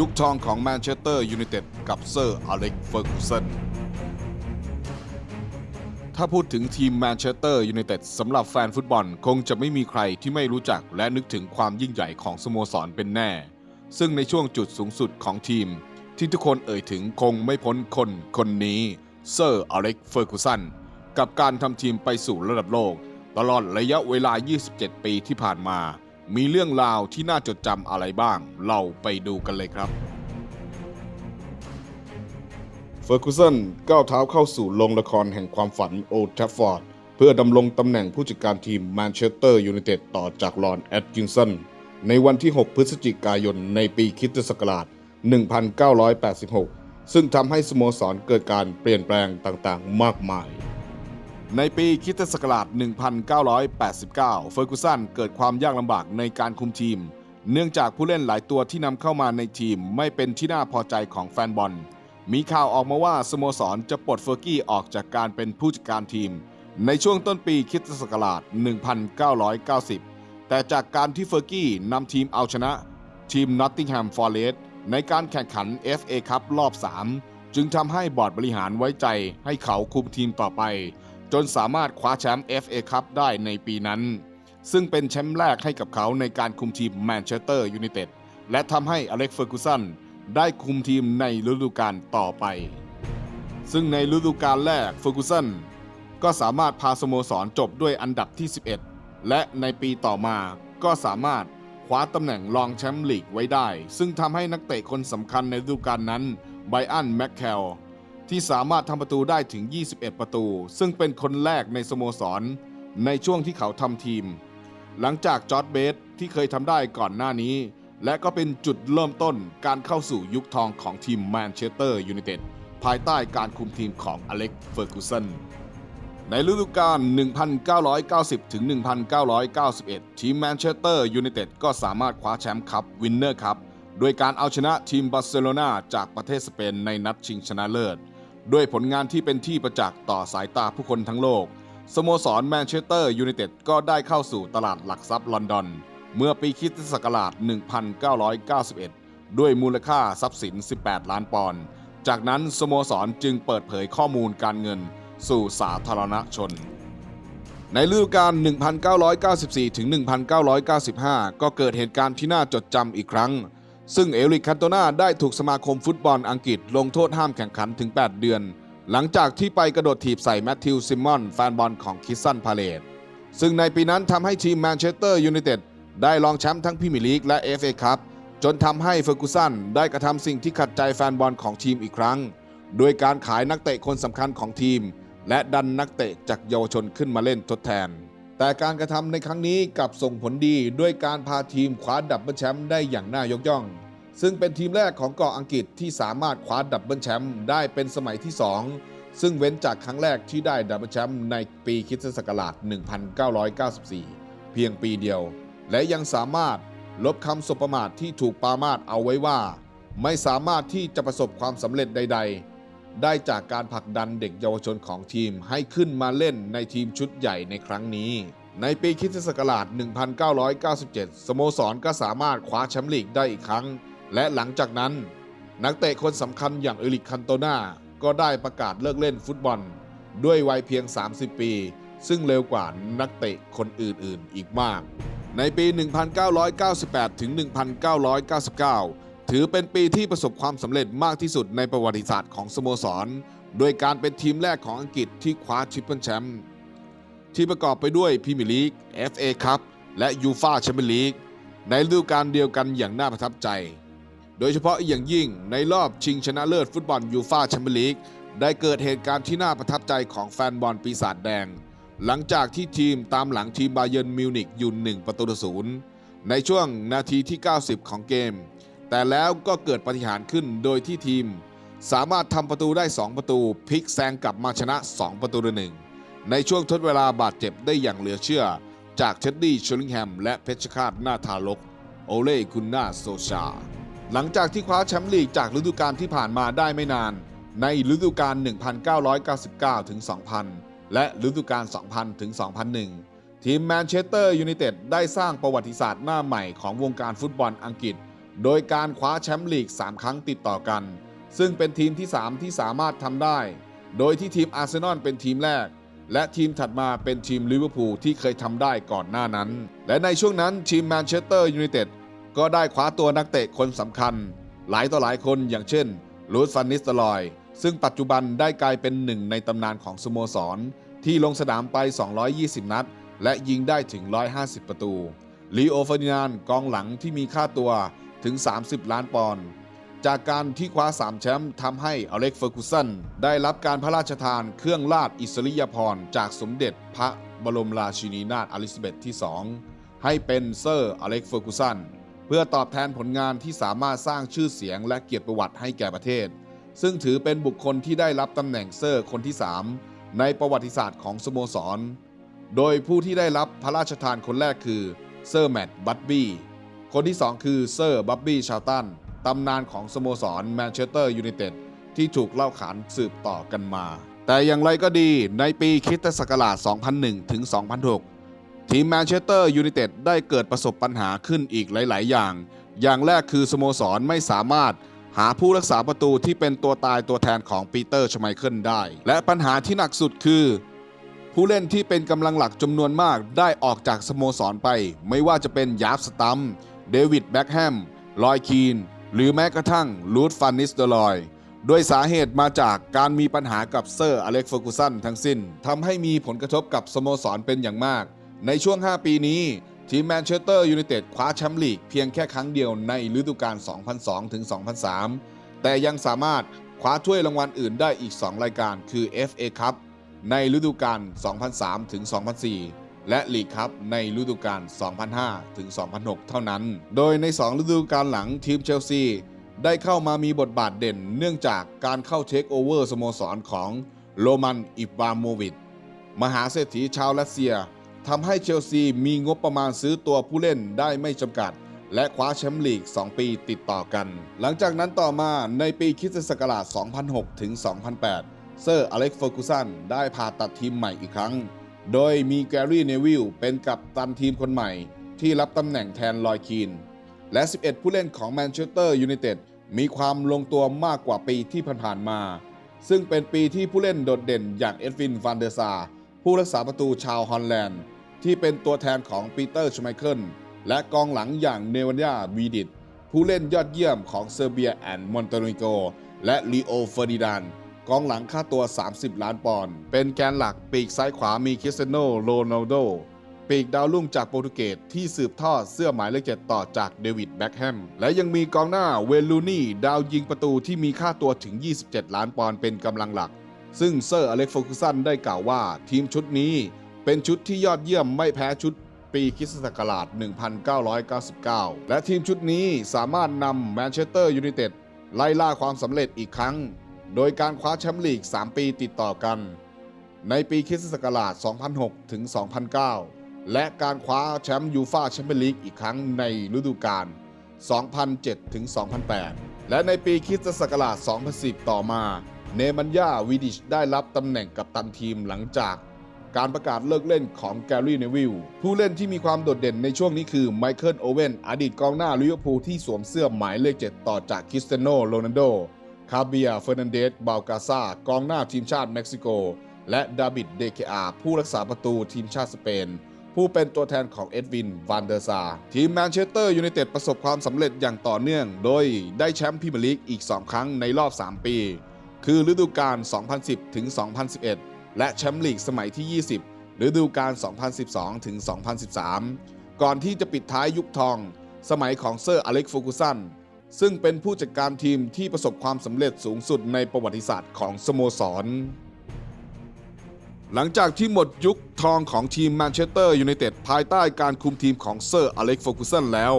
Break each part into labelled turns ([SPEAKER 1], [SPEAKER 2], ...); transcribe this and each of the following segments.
[SPEAKER 1] ยุคทองของแมนเชสเตอร์ยูไนเต็ดกับเซอร์อเล็กเฟอร์กูสันถ้าพูดถึงทีมแมนเชสเตอร์ยูไนเต็ดสำหรับแฟนฟุตบอลคงจะไม่มีใครที่ไม่รู้จักและนึกถึงความยิ่งใหญ่ของสโมสรเป็นแน่ ซึ่งในช่วงจุดสูงสุดของทีม ที่ทุกคนเอ่ยถึงคงไม่พ้นคนคนนี้เซอร์อเล็กเฟอร์กูสันกับการทำทีมไปสู่ระดับโลก ตลอดระยะเวลา 27 ปีที่ผ่านมา มีเรื่องราวที่น่าจดจำอะไรบ้าง เราไปดูกันเลยครับ เฟอร์กูสันก้าวเท้าเข้าสู่โรงละครแห่งความฝันโอลด์แทฟฟอร์ดเพื่อดำรงตำแหน่งผู้จัดการทีมแมนเชสเตอร์ยูไนเต็ดต่อจากลอนแอดกินสันในวันที่ 6 พฤศจิกายนในปีคริสตศักราช 1986 ซึ่งทำให้สโมสรเกิดการเปลี่ยนแปลงต่างๆ มากมาย ในปีคริสตศักราช 1989 เฟอร์กูสันเกิดความยากลำบากในการคุมทีม เนื่องจากผู้เล่นหลายตัวที่นำเข้ามาในทีมไม่เป็นที่น่าพอใจของแฟนบอล มีข่าวออกมาว่าสโมสรจะปลดเฟอร์กี้ออกจากการเป็นผู้จัดการทีม ในช่วงต้นปีคริสตศักราช 1990 แต่จากการที่เฟอร์กี้นำทีมเอาชนะ ทีมนอตติงแฮมฟอร์เรสต์ในการแข่งขัน FA คัพรอบ 3 จึงทำให้บอร์ดบริหารไว้ใจให้เขาคุมทีมต่อไป จนสามารถคว้าแชมป์ FA คัพได้ในปีนั้น ซึ่งเป็นแชมป์แรกให้กับเขาในการคุมทีมแมนเชสเตอร์ยูไนเต็ดและทำให้อเล็กเฟอร์กูสันได้คุมทีมในฤดูกาลต่อไป ซึ่งในฤดูกาลแรกเฟอร์กูสันก็สามารถพาสโมสรจบด้วยอันดับที่ 11 และในปีต่อมาก็สามารถคว้าตำแหน่งรองแชมป์ลีกไว้ได้ ซึ่งทำให้นักเตะคนสำคัญในฤดูกาลนั้นไบอันแม็กแคล ที่สามารถทำประตูได้ถึง 21 ประตู ซึ่งเป็นคนแรกในสโมสร ในช่วงที่เขาทำทีม หลังจากจอร์ดเบสที่เคยทำได้ก่อนหน้านี้ และก็เป็นจุดเริ่มต้นการเข้าสู่ยุคทองของทีมแมนเชสเตอร์ยูไนเต็ดภายใต้การคุมทีมของอเล็กเฟอร์กูสันในฤดูกาล 1990 ถึง 1991 ทีมแมนเชสเตอร์ยูไนเต็ดก็สามารถคว้าแชมป์คัพวินเนอร์คัพโดยการเอาชนะทีมบาร์เซโลนาจากประเทศสเปนในนัดชิงชนะเลิศ ด้วยผลงานที่เป็นที่ประจักษ์ต่อสายตาผู้คนทั้งโลก สโมสรแมนเชสเตอร์ยูไนเต็ดก็ได้เข้าสู่ตลาดหลักทรัพย์ลอนดอน เมื่อปีคริสตศักราช 1991 ด้วยมูลค่าทรัพย์สิน 18 ล้านปอนด์ จากนั้นสโมสรจึงเปิดเผยข้อมูลการเงินสู่สาธารณชน ในฤดูกาล 1994ถึง1995 ก็เกิดเหตุการณ์ที่น่าจดจำอีกครั้ง ซึ่งเอริกคันโตนาได้ถูกสมาคมฟุตบอลอังกฤษลงโทษห้ามแข่งขันถึง 8 เดือน หลังจากที่ไปกระโดดถีบใส่แมตติวซิมมอนแฟนบอลของคิสซันพาเลตซึ่งในปีนั้นทำให้ทีมแมนเชสเตอร์ยูไนเต็ดได้รองแชมป์ทั้งพรีเมียร์ลีกและ FA คัพจนทำให้เฟอร์กูสันได้กระทำสิ่งที่ขัดใจแฟนบอลของทีมอีกครั้ง โดยการขายนักเตะคนสำคัญของทีม และดันนักเตะจากเยาวชนขึ้นมาเล่นทดแทน แต่การกระทำในครั้งนี้กลับส่งผลดีด้วยการพาทีมคว้าดับเบิลแชมป์ได้อย่างน่ายกย่อง ซึ่งเป็นทีมแรกของเกาะอังกฤษที่สามารถคว้าดับเบิลแชมป์ได้เป็นสมัยที่ 2 ซึ่งเว้นจากครั้งแรกที่ได้ดับเบิลแชมป์ในปีคริสตศักราช 1994 เพียงปีเดียว และยังสามารถลบคำสบประมาทที่ถูกปามาดเอาไว้ว่า ไม่สามารถที่จะประสบความสำเร็จใด ๆ ได้จากการผลักดันเด็กเยาวชนของทีมให้ขึ้นมาเล่นในทีมชุดใหญ่ในครั้งนี้ ในปีคริสตศักราช 1997 สโมสรก็สามารถคว้าแชมป์ลีกได้อีกครั้ง และหลังจากนั้น นักเตะคนสำคัญอย่างเอริกคันโตนาก็ได้ประกาศเลิกเล่นฟุตบอล ด้วยวัยเพียง 30 ปี ซึ่งเร็วกว่านักเตะคนอื่นๆ อีกมาก ในปี 1998 ถึง 1999 ถือเป็นปีที่ประสบความสำเร็จมากที่สุดในประวัติศาสตร์ของสโมสร โดยการเป็นทีมแรกของอังกฤษที่คว้าทริปเปิลแชมป์ที่ประกอบไปด้วยพรีเมียร์ลีก FA คัพและยูฟาแชมเปี้ยนลีกในฤดูกาลเดียวกันอย่างน่าประทับใจ โดยเฉพาะอย่างยิ่งในรอบชิงชนะเลิศฟุตบอลยูฟาแชมเปี้ยนลีกได้เกิดเหตุการณ์ที่น่าประทับใจของแฟนบอลปีศาจแดง หลังจากที่ทีมตามหลังทีมบาเยิร์นมิวนิกอยู่1ประตูต่อศูนย์ในช่วงนาทีที่ 90 ของเกม แต่แล้วก็เกิดปาฏิหารย์ขึ้นโดยที่ทีม สามารถทำประตูได้ 2 ประตูพลิกแซงกลับมาชนะ 2 ประตูต่อหนึ่งในช่วงทดเวลาบาดเจ็บได้อย่างเหลือเชื่อ จากเท็ดดี้ชลลิงแฮมและเพชรคาตหน้าทารก โอเล่กุนนาโซชา หลังจากที่คว้าแชมป์ลีกจากฤดูกาลที่ผ่านมาได้ไม่นาน ในฤดูกาล 1999 ถึง 2000 และฤดูกาล 2000 ถึง 2001 ทีมแมนเชสเตอร์ยูไนเต็ดได้สร้างประวัติศาสตร์หน้าใหม่ของวงการฟุตบอลอังกฤษ โดยการคว้าแชมป์ลีก 3 ครั้งติดต่อกัน ซึ่งเป็นทีมที่ 3 ที่สามารถทำได้ โดยที่ทีมอาร์เซนอลเป็นทีมแรก และทีมถัดมาเป็นทีมลิเวอร์พูลที่เคยทำได้ก่อนหน้านั้น และในช่วงนั้นทีมแมนเชสเตอร์ยูไนเต็ดก็ได้คว้าตัวนักเตะคนสำคัญ หลายต่อหลายคนอย่างเช่นลูสฟันนิสต์ลอย ซึ่งปัจจุบันได้กลายเป็นหนึ่งในตำนานของสโมสร ที่ลงสนามไป 220 นัด และยิงได้ถึง 150 ประตูลีโอเฟอร์ดินานกองหลังที่มีค่าตัว ถึง 30 ล้านปอนด์จากการที่คว้า 3 แชมป์ทำให้อเล็กเฟอร์กูสันได้รับการพระราชทานเครื่องราชอิสริยาภรณ์จากสมเด็จพระบรมราชินีนาถอลิซาเบธที่ 2 ให้เป็นเซอร์อเล็กเฟอร์กูสันเพื่อตอบแทนผลงานที่สามารถสร้างชื่อเสียงและเกียรติประวัติให้แก่ประเทศ ซึ่งถือเป็นบุคคลที่ได้รับตำแหน่งเซอร์คนที่ 3 ในประวัติศาสตร์ของสโมสร โดยผู้ที่ได้รับพระราชทานคนแรกคือเซอร์แมตต์บัตบี้ คนที่ 2 คือเซอร์บับบี้ชาตันตำนานของสโมสรแมนเชสเตอร์ยูไนเต็ดที่ถูกเล่าขานสืบต่อกันมา แต่อย่างไรก็ดีในปีคิตศักราช 2001 ถึง 2006 ทีมแมนเชสเตอร์ยูไนเต็ดได้เกิดประสบปัญหาขึ้นอีกหลาย ๆ อย่าง อย่างแรกคือสโมสรไม่สามารถหาผู้รักษาประตูที่เป็นตัวตายตัวแทนของปีเตอร์ชไมเคิลได้ และปัญหาที่หนักสุดคือ ผู้เล่นที่เป็นกำลังหลักจำนวนมากได้ออกจากสโมสรไป ไม่ว่าจะเป็นยาร์ฟสตัม เดวิดแบ็กแฮม ลอยคีน หรือแม้กระทั่งลูดฟันนิสเดอร์ลอยโดยสาเหตุมาจากการมีปัญหากับเซอร์อเล็กเฟอร์กูสันทั้งสิ้นทำให้มีผลกระทบกับสโมสรเป็นอย่างมาก ในช่วง 5 ปีนี้ ทีมแมนเชสเตอร์ยูไนเต็ดคว้าแชมป์ลีกเพียงแค่ครั้งเดียวในฤดูกาล 2002 ถึง 2003 แต่ยังสามารถคว้าถ้วยรางวัลอื่นได้อีก 2 รายการคือ FA คัพในฤดูกาล 2003 ถึง 2004 และลีกคัพในฤดูกาล 2005 ถึง 2006 เท่านั้น โดยใน 2 ฤดูกาลหลังทีมเชลซีได้เข้ามามีบทบาทเด่นเนื่องจากการเข้าเทคโอเวอร์สโมสรของโรมันอิบราโมวิชมหาเศรษฐีชาวรัสเซียทำให้เชลซีมีงบประมาณซื้อตัวผู้เล่นได้ไม่จำกัด และคว้าแชมป์ลีก 2 ปีติดต่อกัน หลังจากนั้นต่อมาในปีคิสตศักราช 2006 ถึง 2008 เซอร์อเล็กซ์เฟอร์กูสันได้ผ่าตัดทีมใหม่อีกครั้ง โดยมีแกรี่เนวิลเป็นกัปตันทีมคนใหม่ ที่รับตำแหน่งแทนลอยคีน และ 11 ผู้เล่นของแมนเชสเตอร์ยูไนเต็ดมีความลงตัวมากกว่าปีที่ผ่านๆมา ซึ่งเป็นปีที่ผู้เล่นโดดเด่นอย่างเอ็ดวินฟานเดอร์ซาร์ผู้รักษาประตูชาวฮอลแลนด์ ที่เป็นตัวแทนของปีเตอร์ชไมเคิลและกองหลังอย่างเนวันยาวีดิตผู้เล่นยอดเยี่ยมของเซอร์เบียแอนด์มอนเตเนโกและลีโอเฟอร์ดินาน กองหลังค่าตัว 30 ล้านปอนด์เป็นแกนหลักปีกซ้ายขวามีคริสเตยโนโรนัลโดปีกดาวรุ่งจากโปรตุเกสที่สืบทอดเสื้อหมายเลขเจ็ดต่อจากเดวิดแบ็กแฮม และยังมีกองหน้าเวลลูนี่ ดาวยิงประตูที่มีค่าตัวถึง 27 ล้านปอนด์เป็นกำลังหลัก ซึ่งเซอร์อเล็กซ์ฟอร์กูสันได้กล่าวว่า ทีมชุดนี้เป็นชุดที่ยอดเยี่ยมไม่แพ้ชุดปีคริสตศักราช 1999 และทีมชุดนี้สามารถนำแมนเชสเตอร์ยูไนเต็ดไล่ล่าความสำเร็จอีกครั้ง โดยการคว้าแชมป์ลีก 3 ปีติดต่อกัน ในปีคริสตศักราช 2006 ถึง 2009 และการคว้าแชมป์ยูฟาแชมเปี้ยนลีกอีกครั้งในฤดูกาล 2007 ถึง 2008 และในปีคริสตศักราช 2010 ต่อมา เนมันยาวิดิชได้รับตำแหน่งกัปตันทีมหลังจากการประกาศเลิกเล่นของแกรี่เนวิลผู้เล่นที่มีความโดดเด่นในช่วงนี้คือไมเคิลโอเวนอดีตกองหน้าลิเวอร์พูลที่สวมเสื้อหมายเลข 7 ต่อจากคริสเตยโนโรนัลโด คาเบียเฟอร์นันเดสบาลกาซากองหน้าทีมชาติเม็กซิโก และดาบิดเดเคอาผู้รักษาประตูทีมชาติสเปน ผู้เป็นตัวแทนของเอ็ดวินวานเดอร์ซา ทีมแมนเชสเตอร์ยูไนเต็ดประสบความสำเร็จอย่างต่อเนื่อง โดยได้แชมป์พรีเมียร์ลีกอีก 2 ครั้งในรอบ 3 ปี คือฤดูกาล 2010 ถึง 2011 และแชมป์ลีกสมัยที่ 20 ฤดูกาล 2012 ถึง 2013 ก่อนที่จะปิดท้ายยุคทอง สมัยของเซอร์อเล็กซ์ฟูกูสัน ซึ่งเป็นผู้จัดการทีมที่ประสบความสำเร็จสูงสุดในประวัติศาสตร์ของสโมสร หลังจากที่หมดยุคทองของทีมแมนเชสเตอร์ยูไนเต็ดภายใต้การคุมทีมของเซอร์อเล็กซ์ฟูกูสันแล้ว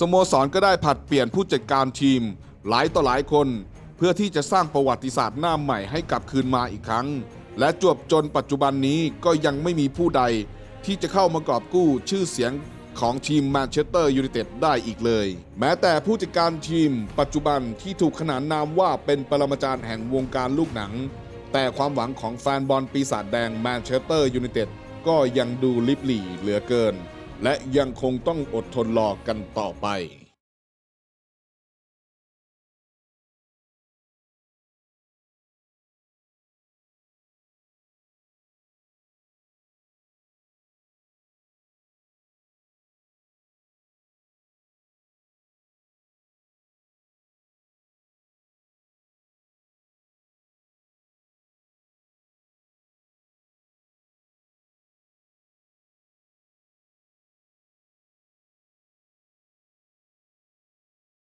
[SPEAKER 1] สโมสรก็ได้ผัดเปลี่ยนผู้จัดการทีม หลายต่อหลายคน เพื่อที่จะสร้างประวัติศาสตร์หน้าใหม่ให้กลับคืนมาอีกครั้ง และจวบจนปัจจุบันนี้ก็ยังไม่มีผู้ใดที่จะเข้ามากอบกู้ชื่อเสียง ของทีมแมนเชสเตอร์ยูไนเต็ดได้อีกเลย แม้แต่ผู้จัดการทีมปัจจุบันที่ถูกขนานนามว่าเป็นปรมาจารย์แห่งวงการลูกหนัง แต่ความหวังของแฟนบอลปีศาจแดงแมนเชสเตอร์ยูไนเต็ดก็ยังดูลิบหลี่เหลือเกิน และยังคงต้องอดทนรอกันต่อไป